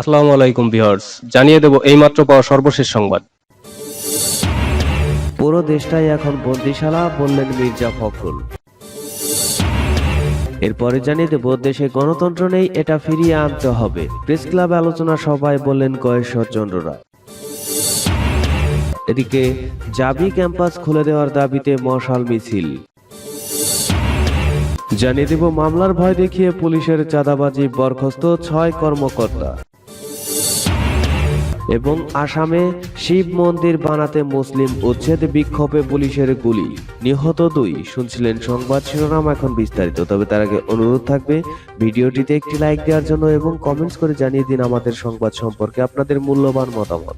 আসসালামু আলাইকুম ভিউয়ার্স, জানিয়ে দেব এইমাত্র পাওয়া সর্বশেষ সংবাদ। পুরো দেশটাই এখন বন্দিশালা বললেন মির্জা ফখরুল। এরপরে জানিয়ে দেব, দেশে গণতন্ত্র নেই, এটা ফিরিয়ে আনতে হবে। প্রেস ক্লাব আলোচনা সভায় বললেন কয়েশ্বর চন্দ্র রায় এদিকে জাবি ক্যাম্পাস খুলে দেওয়ার দাবিতে মশাল মিছিল। জানিয়ে দেব, মামলার ভয় দেখিয়ে পুলিশের চাঁদাবাজি বরখাস্ত ছয় কর্মকর্তা। এবং আসামে শিব মন্দির বানাতে মুসলিম উচ্ছেদ বিক্ষোভে পুলিশের গুলি। নিহত দুই, শুনছিলেন সংবাদ শিরোনাম এখন বিস্তারিত। তবে তার আগে অনুরোধ থাকবে, ভিডিওটিতে একটি লাইক দেওয়ার জন্য এবং কমেন্টস করে জানিয়ে দিন আমাদের সংবাদ সম্পর্কে আপনাদের মূল্যবান মতামত।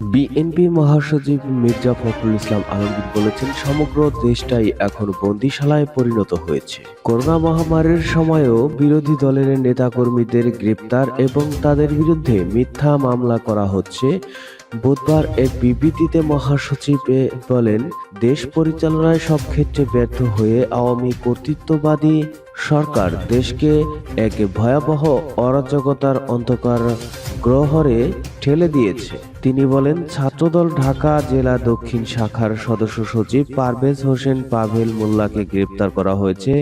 বিএনপি মহাসচিব মির্জা ফখরুল ইসলাম আলমগীর বলেছেন, সমগ্র দেশটাই এখন বন্দিশালায় পরিণত হয়েছে। করোনা মহামারীর সময়েও বিরোধী দলের নেতাকর্মীদের গ্রেপ্তার এবং তাদের বিরুদ্ধে মিথ্যা মামলা করা হচ্ছে। বুধবার এক বিবৃতিতে মহাসচিব বলেন, দেশ পরিচালনায় সব ক্ষেত্রে ব্যর্থ হয়ে আওয়ামী কর্তৃত্ববাদী সরকার দেশকে এক ভয়াবহ অরাজকতার অন্ধকার গ্রহরে ঠেলে দিয়েছে। তিনি বলেন, ছাত্রদল ঢাকা জেলা দক্ষিণ শাখার সদস্য সচিব পারভেজ হোসেন পাভেল মোল্লাকে গ্রেপ্তার করা হয়েছে।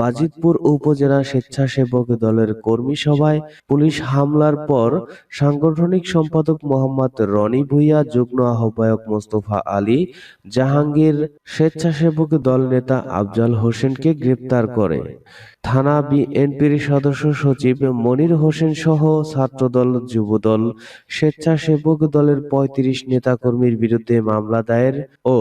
বাজিতপুর উপজেলা স্বেচ্ছাসেবক দলের কর্মী সভায় পুলিশ হামলার পর সাংগঠনিক সম্পাদক মোহাম্মদ রনি ভুইয়া, যুগ্ম আহ্বায়ক মোস্তফা আলী, জাহাঙ্গীর স্বেচ্ছাসেবক দল নেতা আফজাল হোসেনকে গ্রেপ্তার করে। থানা বিএনপির সদস্য সচিব মনির হোসেন সহ ছাত্রদল, যুবদল স্বেচ্ছাসেবক দলের পঁয়ত্রিশ নেতাকর্মীর বিরুদ্ধে মামলা দায়ের ও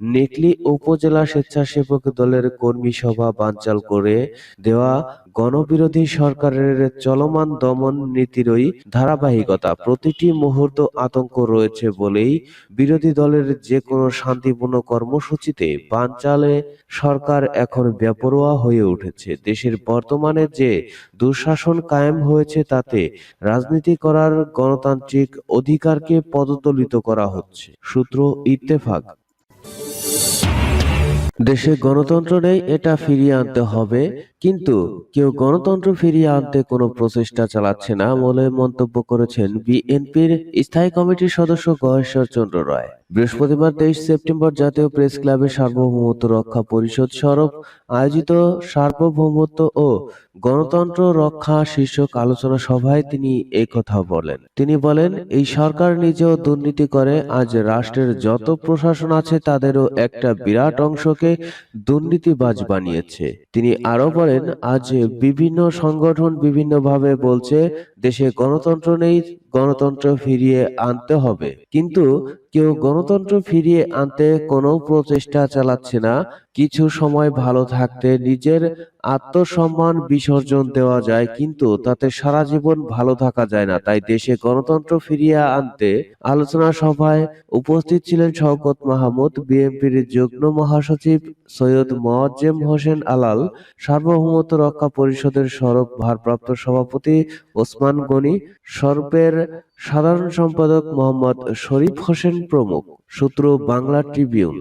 নেকলি উপজেলা স্বেচ্ছাসেবক দলের কর্মী সভা বানচাল করে দেওয়া গণবিরোধী সরকারের চলমান দমন নীতিরই ধারাবাহিকতা। প্রতিটি মুহূর্ত আতঙ্ক রয়েছে বলেই বিরোধী দলের যে কোনো শান্তিপূর্ণ কর্মসূচিতে বানচালে সরকার এখন বেপরোয়া হয়ে উঠেছে। দেশের বর্তমানে যে দুঃশাসন কায়েম হয়েছে তাতে রাজনীতি করার গণতান্ত্রিক অধিকারকে পদদলিত করা হচ্ছে। সূত্র ইত্তেফাক। দেশে গণতন্ত্র নেই, এটা ফিরিয়ে আনতে হবে। কিন্তু কেউ গণতন্ত্র ফিরিয়ে আনতে কোনো প্রচেষ্টা চালাচ্ছে না বলে মন্তব্য করেছেন বিএনপির স্থায়ী কমিটির সদস্য গহেশ্বর চন্দ্র রায়। বৃহস্পতিবার তেইশ সেপ্টেম্বর জাতীয় প্রেস ক্লাবে সার্বভৌমত্ব রক্ষা পরিষদ সরব আয়োজিত সার্বভৌমত্ব ও গণতন্ত্র রক্ষা শীর্ষক আলোচনা সভায় তিনি কথা বলেন। তিনি বলেন, এই সরকার নিজেও দুর্নীতি করে, আজ রাষ্ট্রের যত প্রশাসন আছে তাদেরও একটা বিরাট অংশকে দুর্নীতিবাজ বানিয়েছে। তিনি আরও বলেন, আজ বিভিন্ন সংগঠন বিভিন্নভাবে বলছে, দেশে গণতন্ত্র নেই, গণতন্ত্র ফিরিয়ে আনতে হবে। কিন্তু কেউ গণতন্ত্র ফিরিয়ে আনতে কোনো প্রচেষ্টা চালাচ্ছে না। কিছু সময় ভালো থাকতে নিজের আত্মসম্মান বিসর্জন দেওয়া যায়, কিন্তু তাতে সারা জীবন ভালো থাকা যায় না। তাই দেশে গণতন্ত্র ফিরিয়ে আনতে আলোচনা সভায় উপস্থিত ছিলেন শওকত মাহমুদ, বিএনপির যুগ্ম মহাসচিব সৈয়দ মোয়াজ্জেম হোসেন আলাল, সার্বভৌমত্ব রক্ষা পরিষদের সরব ভারপ্রাপ্ত সভাপতি ওসমান গনি সর্বের সাধারণ সম্পাদক মোহাম্মদ শরীফ হোসেন প্রমুখ, সূত্র বাংলা ট্রিবিউন।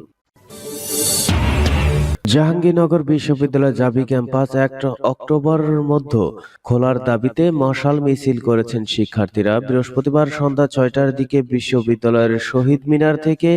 জাহাঙ্গীরনগর বিশ্ববিদ্যালয় জাবি ক্যাম্পাস এক অক্টোবরের মধ্যে খোলার দাবিতে মশাল মিছিল করেছেন শিক্ষার্থীরা। বৃহস্পতিবার সন্ধ্যা ছয়টার দিকে বিশ্ববিদ্যালয়ের শহীদ মিনার থেকে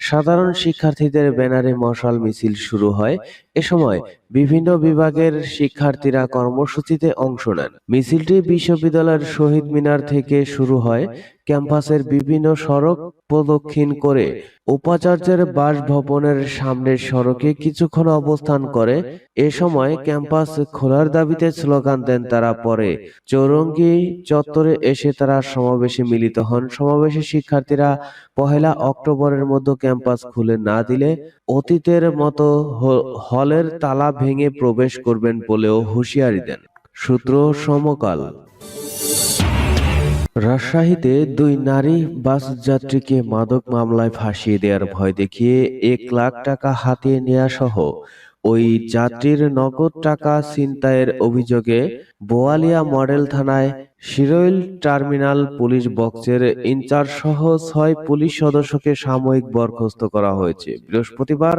সাধারণ শিক্ষার্থীদের ব্যানারে মশাল মিছিল শুরু হয়। এ সময় বিভিন্ন বিভাগের শিক্ষার্থীরা কর্মসূচিতে অংশ নেন। মিছিলটি বিশ্ববিদ্যালয়ের শহীদ মিনার থেকে শুরু হয়। ক্যাম্পাসের বিভিন্ন সড়ক প্রদক্ষিণ করে উপাচার্যের বাসভবনের সামনের সড়কে কিছুক্ষণ অবস্থান করে। এ সময় ক্যাম্পাস খোলার দাবিতে স্লোগান দেন তারা পরে। চৌরঙ্গি চত্বরে এসে তারা সমাবেশে মিলিত হন। সমাবেশে শিক্ষার্থীরা পহেলা অক্টোবরের মধ্যে ক্যাম্পাস খুলে না দিলে অতীতের মতো হলের তালা ভেঙে প্রবেশ করবেন বলেও হুঁশিয়ারি দেন। সূত্র সমকাল। রাজশাহীতে দুই নারী বাস যাত্রীকে মাদক মামলায় ফাঁসিয়ে দেওয়ার ভয় দেখিয়ে এক লাখ টাকা হাতিয়ে নেওয়া সহ ওই যাত্রীর নগদ টাকা ছিনতাইয়ের অভিযোগে বোয়ালিয়া মডেল থানায় শিরোইল টার্মিনাল পুলিশ বক্সের ইনচার্জ সহ ছয় পুলিশ সদস্যকে সাময়িক বরখাস্ত করা হয়েছে। বৃহস্পতিবার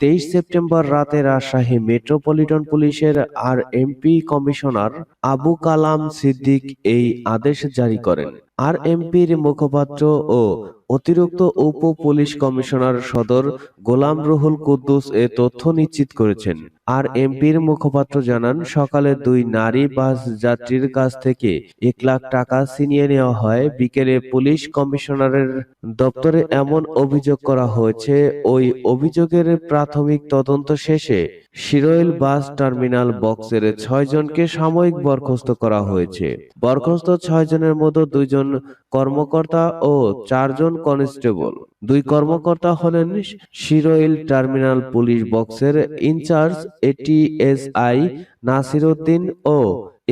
তেইশ সেপ্টেম্বর রাতে রাজশাহী মেট্রোপলিটন পুলিশের R MP commissioner Abu Kalam Siddique এই আদেশ জারি করেন। আর এমপির মুখপাত্র ও অতিরিক্ত উপ পুলিশ কমিশনার সদর গোলাম রুহুল কুদ্দুস এ তথ্য নিশ্চিত করেছেন। আর এমপির মুখপাত্র জানান সকালে দুই নারী বাস যাত্রীর কাছ থেকে এক লাখ টাকা ছিনিয়ে নেওয়া হয়। বিকেলে পুলিশ কমিশনারের দপ্তরে এমন অভিযোগ করা হয়েছে। ওই অভিযোগের প্রাথমিক তদন্ত শেষে শিরোইল বাস টার্মিনাল বক্সের ছয় জনকে সাময়িক বরখাস্ত করা হয়েছে। বরখাস্ত ছয় জনের মধ্যে দুইজন কর্মকর্তা ও চারজন কনস্টেবল। দুই কর্মকর্তা হলেন শিরোইল টার্মিনাল পুলিশ বক্সের ইনচার্জ এটিএসআই নাসির উদ্দিন ও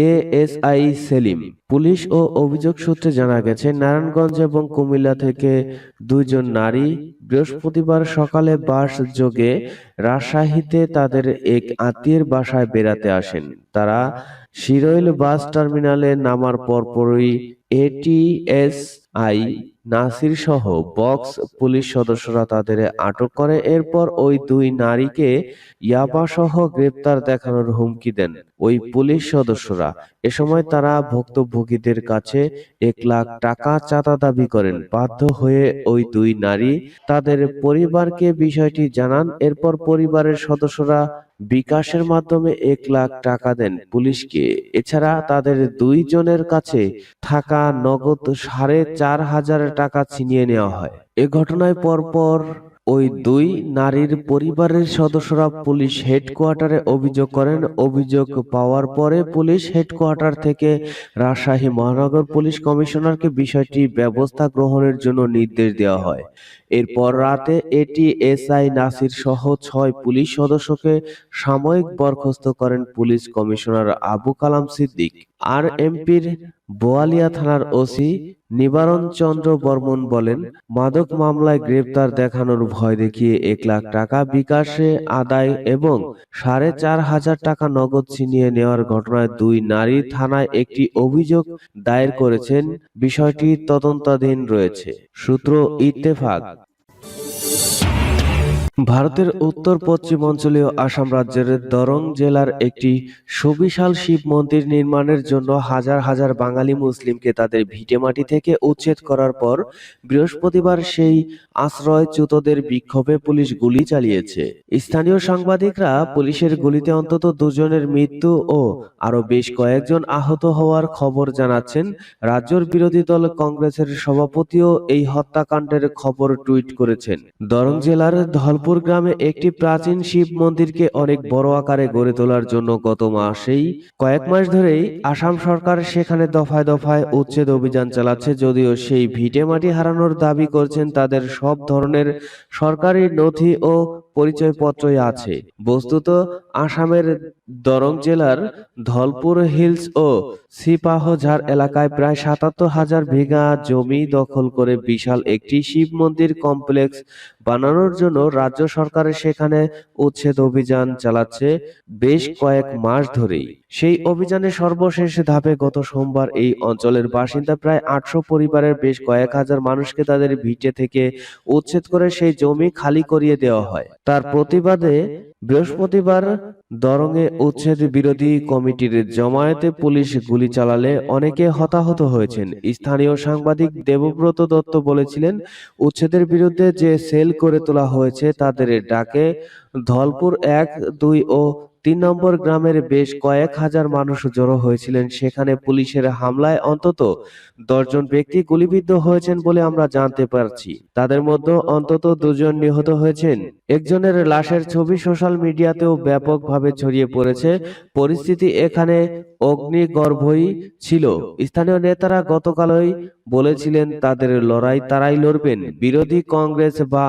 এএসআই সেলিম। পুলিশ ও অভিযোগ সূত্রে জানা গেছে, নারায়ণগঞ্জ এবং কুমিল্লা থেকে দুইজন নারী বৃহস্পতিবার সকালে বাস যোগে রাজশাহীতে তাদের এক আত্মীয়ের বাসায় বেড়াতে আসেন। তারা শিরোইল বাস টার্মিনালে নামার পরপরই এটিএসআই নাসির সহ বক্স পুলিশ সদস্যরা তাদের আটক করে। এরপর ওই দুই নারীকে ইয়াবা সহ গ্রেপ্তার দেখানোর হুমকি দেন ওই পুলিশ সদস্যরা। এ সময় তারা ভুক্তভোগীদের কাছে এক লাখ টাকা চাঁদা দাবি করেন। বাধ্য হয়ে ওই দুই নারী তাদের পরিবারকে বিষয়টি জানান। এরপর পরিবারের সদস্যরা বিকাশের মাধ্যমে এক লাখ টাকা দেন পুলিশকে। এছাড়া তাদের দুই জনের কাছে থাকা নগদ সাড়ে চার হাজার টাকা ছিনিয়ে নেওয়া হয়। এ ঘটনায় পরপর ওই দুই নারীর পরিবারের সদস্যরা পুলিশ হেডকোয়ার্টারে অভিযোগ করেন। অভিযোগ পাওয়ার পরে পুলিশ হেডকোয়ার্টার থেকে রাজশাহী মহানগর পুলিশ কমিশনারকে বিষয়টি ব্যবস্থা গ্রহণের জন্য নির্দেশ দেওয়া হয়। এরপর রাতে এটি এসআই নাসির সহ ছয় পুলিশ সদস্যকে সাময়িক বরখাস্ত করেন police commissioner Abu Kalam Siddique. R এমপির বোয়ালিয়া থানার ওসি নিবারণ চন্দ্র বর্মন বলেন মাদক মামলায় গ্রেপ্তার দেখানোর ভয় দেখিয়ে এক লাখ টাকা বিকাশে আদায় এবং সাড়ে চার হাজার টাকা নগদ ছিনিয়ে নেওয়ার ঘটনায় দুই নারী থানায় একটি অভিযোগ দায়ের করেছেন। বিষয়টি তদন্তাধীন রয়েছে। সূত্র ইত্তেফাক। ভারতের উত্তর পশ্চিমাঞ্চলীয় আসাম রাজ্যের দরং জেলার একটি সুবিশাল শিব মন্দির নির্মাণের জন্য হাজার হাজার বাঙালি মুসলিমকে তাদের ভিটেমাটি থেকে উচ্ছেদ করার পর বৃহস্পতিবার সেই আশ্রয়চ্যুতদের বিক্ষোভে পুলিশ গুলি চালিয়েছে। স্থানীয় সাংবাদিকরা পুলিশের গুলিতে অন্তত দুজনের মৃত্যু ও আরও বেশ কয়েকজন আহত হওয়ার খবর জানাচ্ছেন রাজ্যের বিরোধী দল কংগ্রেসের সভাপতিও এই হত্যাকাণ্ডের খবর টুইট করেছেন দরং জেলার ধলপুর গ্রামে একটি প্রাচীন শিব মন্দিরকে অনেক বড় আকারে গড়ে তোলার জন্য গত মাসেই কয়েক মাস ধরেই আসাম সরকার সেখানে দফায় দফায় উচ্ছেদ অভিযান চালাচ্ছে, যদিও সেই ভিটে মাটি হারানোর দাবি করছেন তাদের সব ধরনের সরকারি নথি ও পরিচয়পত্রই আছে। বস্তুত, আসামের দরং জেলার ধলপুর হিলস ও সিপাহঝার এলাকায় প্রায় সাতাত্তর হাজার বিঘা জমি দখল করে বিশাল একটি শিব মন্দির কমপ্লেক্স বানানোর জন্য রাজ্য সরকারের সেখানে উচ্ছেদ অভিযান চালাচ্ছে বেশ কয়েক মাস ধরেই। সেই অভিযানের সর্বশেষ ধাপে গত সোমবার এই অঞ্চলের বাসিন্দা প্রায় আটশো পরিবারের বেশ কয়েক হাজার মানুষকে তাদের ভিটে থেকে উচ্ছেদ করে সেই জমি খালি করিয়ে দেওয়া হয়। তার প্রতিবাদে বৃহস্পতিবার দরঙে উচ্ছেদ বিরোধী কমিটির জমায়েতে পুলিশ গুলি চালালে অনেকে হতাহত হয়েছেন। স্থানীয় সাংবাদিক দেবব্রত দত্ত বলেছিলেন, উচ্ছেদের বিরুদ্ধে যে সেল করে তোলা হয়েছে তাদের ডাকে ধলপুর এক, দুই ও তিন নম্বর গ্রামের বেশ কয়েক হাজার মানুষ জড়ো হয়েছিলেন। সেখানে পুলিশের হামলায় অন্তত দশজন ব্যক্তি গুলিবিদ্ধ হয়েছেন বলে আমরা জানতে পারছি। তাদের মধ্যে অন্তত দুজন নিহত হয়েছেন। একজনের লাশের ছবি সোশ্যাল মিডিয়াতেও ব্যাপকভাবে ছড়িয়ে পড়েছে। পরিস্থিতি এখানে অগ্নিগর্ভই ছিল। স্থানীয় নেতারা গতকালই বলেছিলেন, তাদের লড়াই তারাই লড়বেন। বিরোধী কংগ্রেস বা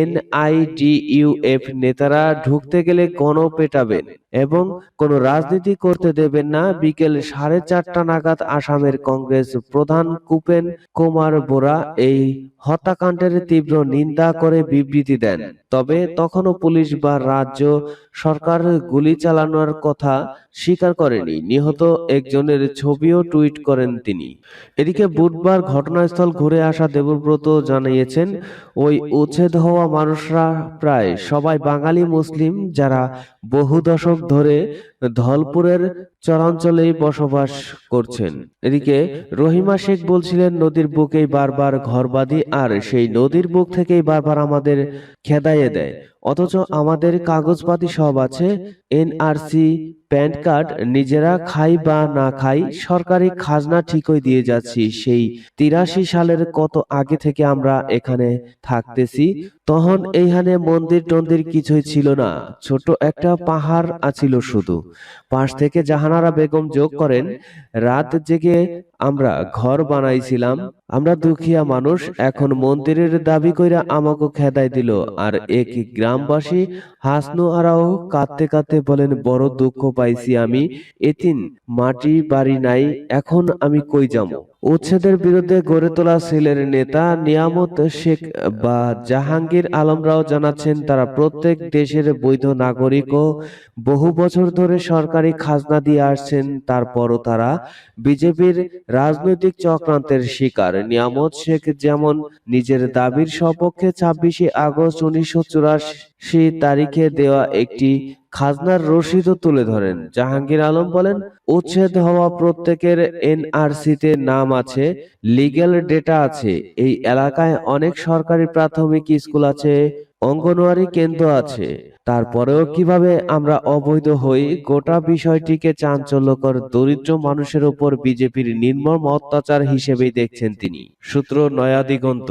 এনআইডিইউএফ নেতারা ঢুকতে গেলে গণ পেটাবেন এবং কোনো রাজনীতি করতে দেবেন না। বিকেল সাড়ে চারটা নাগাদ আসামের কংগ্রেস প্রধান কুপেন কুমার বোরা এই হত্যাকাণ্ডের তীব্র নিন্দা করে বিবৃতি দেন। তবে তখনও পুলিশ বা রাজ্য সরকার গুলি চালানোর কথা স্বীকার করেনি। নিহত একজনের ছবিও টুইট করেন তিনি। এদিকে বুধবার ঘটনাস্থল ঘুরে আসা দেবব্রত জানিয়েছেন ওই উচ্ছেদ হওয়া মানুষরা প্রায় সবাই বাঙালি মুসলিম যারা বহু দশক ধরে ধলপুরের চরাঞ্চলেই বসবাস করছেন। এদিকে রহিমা শেখ বলছিলেন, নদীর বুকেই বারবার ঘরবাদি আর সেই নদীর বুক থেকেই বারবার আমাদের খেদাইয়ে দেয়। অথচ আমাদের কাগজপাতি সব আছে, এনআরসি প্যান কার্ড, নিজেরা খাই বা না খাই, সরকারি খাজনা ঠিকই দিয়ে যাচ্ছি। সেই তিরাশি সালের কত আগে থেকে আমরা এখানে থাকতেছি তখন এইখানে মন্দির টন্দির কিছুই ছিল না। ছোট একটা পাহাড় আছিল শুধু। পাশ থেকে জাহানারা বেগম যোগ করেন। রাত জেগে আমরা ঘর বানাইছিলাম। আমরা দুখিয়া মানুষ। এখন মন্দিরের দাবি কইরা আমাকে খেদাই দিল। আর এক গ্রামবাসী? হাসনু আরাও কাঁদতে কাঁদতে বলেন বড় দুঃখ পাইছি আমি। এতিন মাটি বাড়ি নাই এখন আমি কই যাব? উচ্ছেদের বিরুদ্ধে গড়ে তোলা সেলের নেতা নিয়ামত শেখ বা জাহাঙ্গীর আলমরাও জানাচ্ছেন তারা প্রত্যেক দেশের বৈধ নাগরিক ও বহু বছর ধরে সরকারি খাজনা দিয়ে আসছেন তারপরও তারা বিজেপির রাজনৈতিক চক্রান্তের শিকার। নিয়ামত শেখ যেমন নিজের দাবির সপক্ষে ছাব্বিশে আগস্ট উনিশশো চুরাশি তারিখে দেওয়া একটি খাজনার রসিদও তুলে ধরেন। জাহাঙ্গীর আলম বলেন উচ্ছেদ হওয়া প্রত্যেকের এনআরসিতে নাম আছে লিগ্যাল ডেটা আছে। এই এলাকায় অনেক সরকারি প্রাথমিক স্কুল আছে অঙ্গনওয়াড়ি কেন্দ্র আছে। তারপরেও কীভাবে আমরা অবৈধ হই গোটা বিষয়টিকে চাঞ্চল্যকর দরিদ্র মানুষের উপর বিজেপির নির্মম অত্যাচার হিসেবেই দেখছেন তিনি। সূত্র নয়া দিগন্ত।